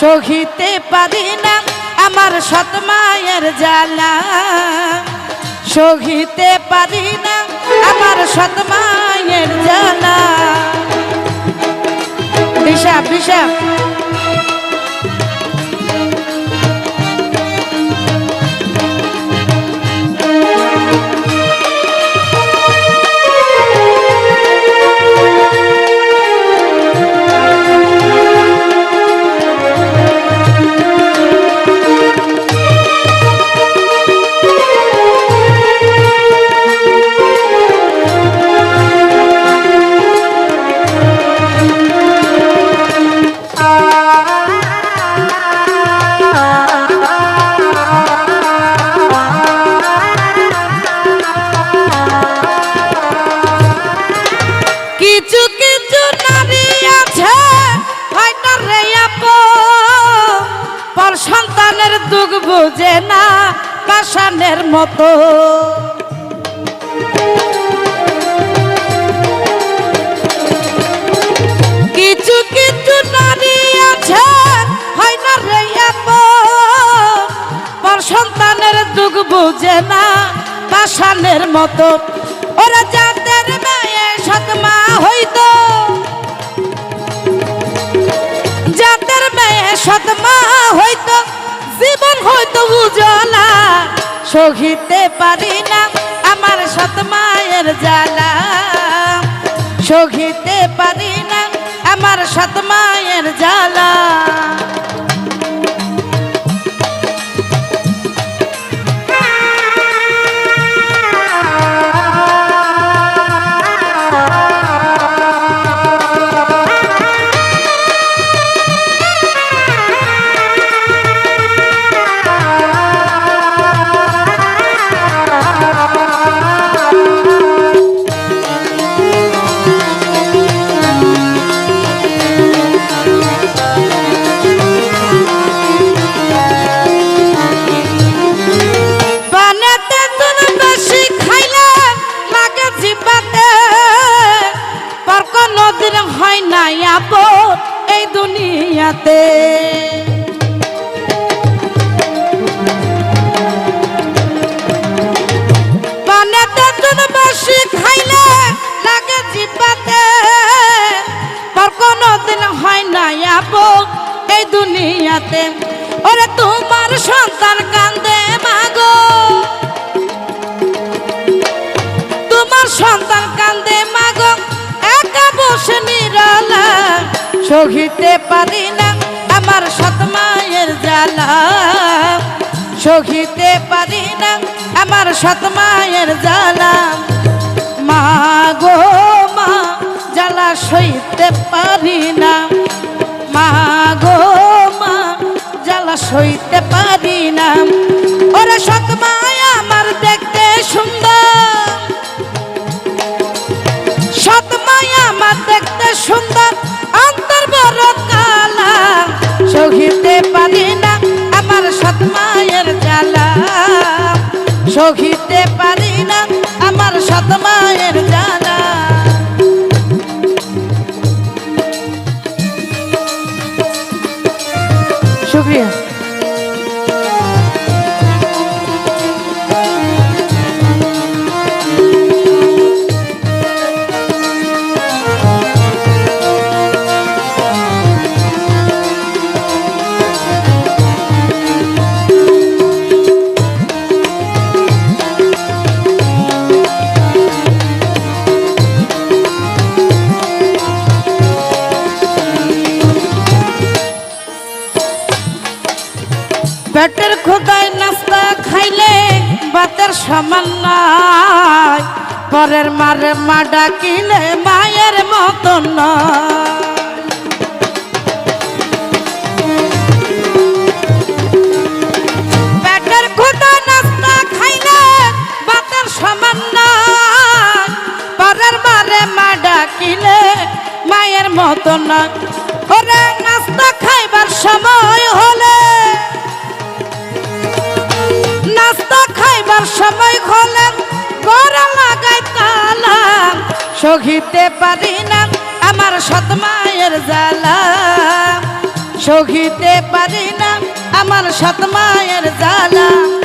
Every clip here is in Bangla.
সহিতে পারি না আমার সৎ মায়ের জ্বালা। সহিতে পারি না আমার সৎ মায়ের জ্বালা। বিশাপ বিষা কিছু কিছু নারী আছে হয়তো রে পর সন্তানের দুঃখ বুঝে না পাষাণের মতো। কিছু কিছু নারী আছে, হয় না রে পর সন্তানের দুঃখ বুঝে না পাষাণের মতো। ওরা যাদের সৎমা হইতো। যাদের মেয়ে সৎমা হইতো। জীবন হইতো উজলা, সহিতে পারি না আমার সতমায়ের জ্বালা। সহিতে পারি না আমার সৎমায়ের জ্বালা। দুনিয়াতে বানাতে তোর খাইলে লাগে জিবাতে পর কোনদিন না আপন এই দুনিয়াতে। সন্তান কান্দে মাগো। তোমার সন্তান কান্দে বসে সহিতে পারি সৎ জ্বালা। সহিতে পারি না আমার সতমায়ের জ্বালা। মা গো, মা, জ্বালা সইতে পারি না। মা গো, মা, জ্বালা সইতে পারি না। ওরে সৎ মায় আমার দেখতে সুন্দর। সৎ মায়া আমার দেখতে সুন্দর। সহিতে পারি না। আমার সৎ পেটের নাস্তা খাইলে বাতের সমান নাই। পরের মারে মা ডাকিলে মায়ের মতন নয় পেটের খোদায় নাস্তা খাইলে বাতের সমান নাই। পরের মারে মা ডাকিলে মায়ের মতন নয় ওরে নাস্তা খাইবার সময় হলে সময় হলে গড়া লাগাই তালা সহিতে পারি না আমার সৎ মায়ের জ্বালা। সহিতে পারি না আমার সৎ জ্বালা।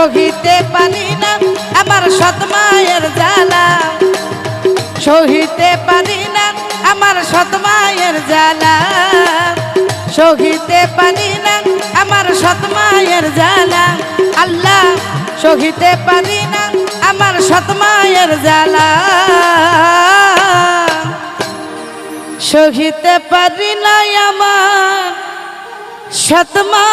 সহিতে পারি না আমার সৎ মায়ের জ্বালা। সহিতে পারি না আমার সৎ মায়ের জ্বালা। সহিতে পারি না আমার সৎ জ্বালা। আল্লাহ, সহিতে পারি না আমার সৎ মায়ের জ্বালা। সহিতে পারি না আমার সৎ মা